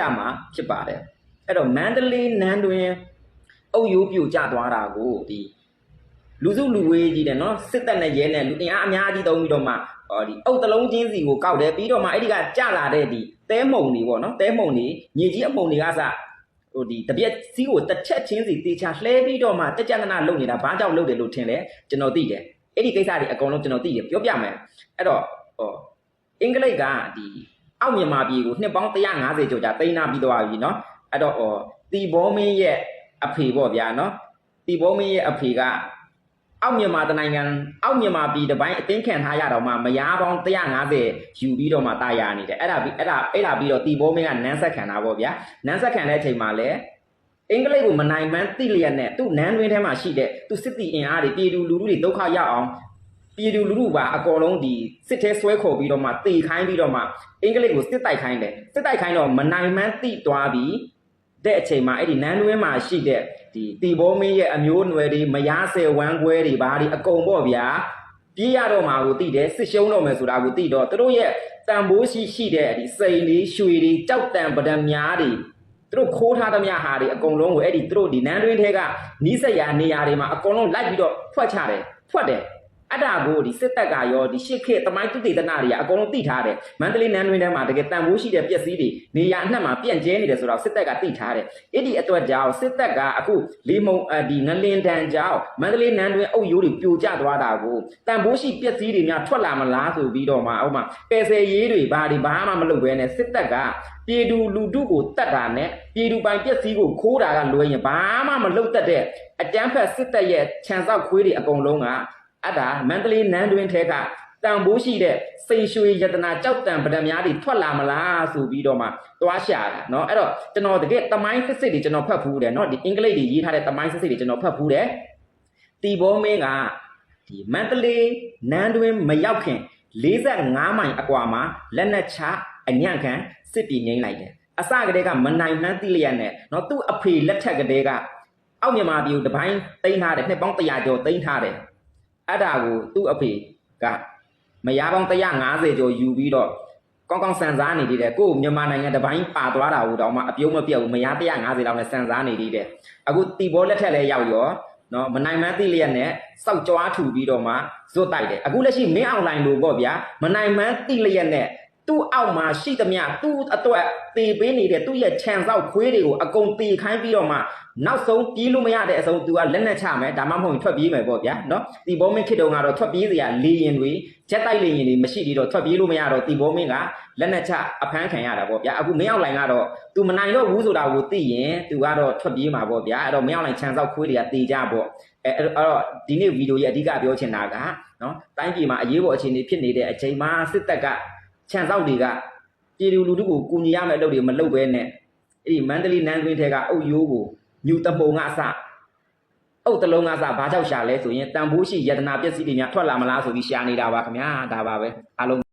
ရမှာဖြစ်ပါတယ်အဲ့တော့မန္တလေးနန်းတွင်အုပ်ရိုးပြိုကျသွားတာကိုဒီလူစုလူဝေးကြီးတယ်နော်စစ်တပ်နဲ့ရဲနဲ့လူအင်အားအများကြီးတုံးပြီးတော့မှဟောဒီအုပ်တလုံးချင်းစီကိုကောက်တယ်ပြီးတော့မှအဲ့ဒီကကြလာတဲ့ဒီတဲမုံတွေပေါ့နော်တဲမုံတွေမြေကြီးအမုံတွေကစဟိုဒီတပြက်စီးကိုတစ်ချက်ချင်းစီတေချာလှဲပြီးတော့မှတက်ကြနနာလုပ်နေတာဘာကြောင့်လုပ်တယ်လို့ထင်လဲကျွန်တော်သိတယ်အဲ့ဒီကိစ္စတွေအကုန်လုံးကျွန်တော်သိတယ်ပြောပြမယ်အဲ့တော့ဟောအင်္ဂလိပ်ကဒီ အောက်မြန်မာပြည်ကိုနှစ်ပေါင်း150ကျော်ကြာတိန်းနာပြီးသွားပြီနော်အဲ့တော့ဟောတီဘောမင်းရဲ့အဖေပေါ့ဗျာနော်တီဘောမင်းရဲ့အဖေကအောက်မြန်မာတနိုင်ငံအောက်မြန်မာပြည်တစ်ပိုင်းအသိခံထားရတော့မှမရပေါင်း150ယူပြီးတော့မှတာယာနေတယ်အဲ့ဒါပြီးအဲ့ဒါအဲ့ဒါပြီးတော့တီဘိုးမင်းကနန်းဆက်ခံတာပေါ့ဗျာနန်းဆက်ခံတဲ့အချိန်မှာလဲအင်္ဂလိပ်ကိုမနိုင်မှန်းသိလျက်နဲ့သူ့နန်းတွင်းထဲမှာရှိတဲ့သူစစ်တီအင်အားတွေပြည်သူလူထုတွေဒုက္ခရောက်အောင် ပြည်သူလူထုပါအကောလုံးဒီစစ်ထဲဆွဲခေါ်ပြီးတော့မှတေခိုင်းပြီးတော့မှအင်္ဂလိပ်ကိုစစ်တိုက်ခိုင်းတယ်စစ်တိုက်ခိုင်းတော့မနိုင်မှန်းသိသွားပြီးတဲ့အချိန်မှာအဲ့ဒီနန်းတွင်းမှာရှိတဲ့ဒီတီဘောမင်းရဲ့အမျိုးအနွယ်တွေမယားဆယ်ဝမ်းခွဲတွေဘာတွေအကုန်ပေါ့ဗျာပြေးရတော့မှာကိုသိတယ်စစ်ရှုံးတော့မယ်ဆိုတာကိုသိတော့သူတို့ရဲ့တန်ဖိုးရှိရှိတဲ့ဒီစိန်တွေရွှေတွေကြောက်တံပဒံများတွေသူတို့ခိုးထားသမျှဟာတွေအကုန်လုံးကိုအဲ့ဒီသူတို့ဒီနန်းတွင်းထဲကနီးစက်ရာနေရာတွေမှာအကုန်လုံးလိုက်ပြီးတော့ဖွက်ချတယ်ဖွက်တယ် အဲ့ဒါကိုဒီစစ်တပ်ကရောဒီရှစ်ခေတ်တမိုင်းတုတေသနာတွေကအကုန်လုံးသိထားတယ်မန္တလေးနန်းတွင်းထဲမှာတကယ်တန်ဖိုးရှိတဲ့ပစ္စည်းတွေနေရာအနှံ့မှာပြန့်ကျဲနေတယ်ဆိုတော့စစ်တပ်ကသိထားတယ်အဲ့ဒီအတွက်ကြောင့်စစ်တပ်ကအခုလေးမုံအဒီငလင်တန်ကြောင့်မန္တလေးနန်းတွင်းအုပ်ရိုးတွေပြိုကျသွားတာကိုတန်ဖိုးရှိပစ္စည်းတွေများထွက်လာမလားဆိုပြီးတော့မှဥပမာပယ်ဆယ်ရေးတွေဘာတွေဘာမှမလုပ်ဘဲနဲ့စစ်တပ်ကပြည်သူလူထုကိုတတ်တာနဲ့ပြည်သူပိုင်ပစ္စည်းကိုခိုးတာကလွဲရင်ဘာမှမလုပ်တတ်တဲ့အတန်းဖက်စစ်တပ်ရဲ့ခြံစောက်ခွေးတွေအကုန်လုံးက အဲ့ဒါမန္တလေးနန်းတွင်ထဲကတန်ဖိုးရှိတဲ့စိန်ရွှေယတနာကြောက်တံပဒံများတွေထွက်လာမလားဆိုပြီးတော့မှသွားရှာတာเนาะအဲ့တော့ကျွန်တော်တကယ်တမိုင်းစစ်စစ်တွေကျွန်တော်ဖတ်ဖူးတယ်เนาะဒီအင်္ဂလိပ်တွေရေးထားတဲ့တမိုင်းစစ်စစ်တွေကျွန်တော်ဖတ်ဖူးတယ်တီဘောမင်းကဒီမန္တလေးနန်းတွင်မရောက်ခင်45မိုင်အကွာမှာလက်နက်ချအညံ့ခံစစ်ပြည်ငိမ့်လိုက်တယ်အစကတည်းကမနိုင်မှန်းသိလျက်နဲ့เนาะသူ့အဖေလက်ထက်ကတည်းကအောက်မြန်မာပြည်ကိုတပိုင်းတိန်းထားတယ်နှစ်ပေါင်း100ကျော်တိန်းထားတယ် အဲ့ဒါကိုသူ့အဖေကမရပေါင်း150ကျော်ယူပြီးတော့ကောင်းကောင်းစံစားနေသေးတယ်ကို့မြန်မာနိုင်ငံတပိုင်းပါသွားတာကိုတော့မှအပြုံးမပြတ်ဘူးမရ150လောက်နဲ့စံစားနေသေးတယ်အခုတီဘောလက်ထက်လဲရောက်ရောနော်မနိုင်မန်းသိလျက်နဲ့စောက်ကြွားထူပြီးတော့မှဇွတ်တိုက်တယ်အခုလက်ရှိမင်းအွန်လိုင်းလို့ပေါ့ဗျာမနိုင်မန်းသိလျက်နဲ့ သူ့အောက်မှာရှိသမျှသူ့အတွက်တေပေးနေတဲ့သူ့ရဲ့ခြံစောက်ခွေးတွေကိုအကုန်တေခိုင်းပြီးတော့မှနောက်ဆုံးပြေးလို့မရတဲ့အဆုံးသူကလက်နဲ့ချမယ်ဒါမှမဟုတ်ရင်ထွက်ပြေးမယ်ပေါ့ဗျာနော်တီဘောမင်းခေတ္တုံကတော့ထွက်ပြေးစရာလေရင်တွေဂျက်တိုက်လေရင်တွေမရှိသေးတော့ထွက်ပြေးလို့မရတော့တီဘောမင်းကလက်နဲ့ချအဖမ်းခံရတာပေါ့ဗျာအခုမင်းအောင်လိုင်ကတော့သူမနိုင်တော့ဘူးဆိုတာကိုသိရင်သူကတော့ထွက်ပြေးမှာပေါ့ဗျာအဲ့တော့မင်းအောင်လိုင်ခြံစောက်ခွေးတွေကတေကြပေါ့အဲအဲ့တော့ဒီနေ့ဗီဒီယိုရဲ့အဓိကပြောချင်တာကနော်တိုင်းပြည်မှာအရေးပေါ်အခြေအနေဖြစ်နေတဲ့အချိန်မှာစစ်တပ်က ခြံစောက်တွေကပြည်သူလူထုကိုကူညီရမယ့်အလုပ်တွေမလုပ်ဘဲနဲ့အဲ့ဒီမန္တလေးနန်းတွင်းထဲကအုတ်ရိုးကိုညူတပုံကအစအုတ်တလုံးကအစဘာကြောက်ရှာလဲဆိုရင်တန်ဖိုးရှိယတနာပစ္စည်းတွေများထွက်လာမလားဆိုပြီးရှာနေတာပါခင်ဗျာဒါပါပဲအားလုံး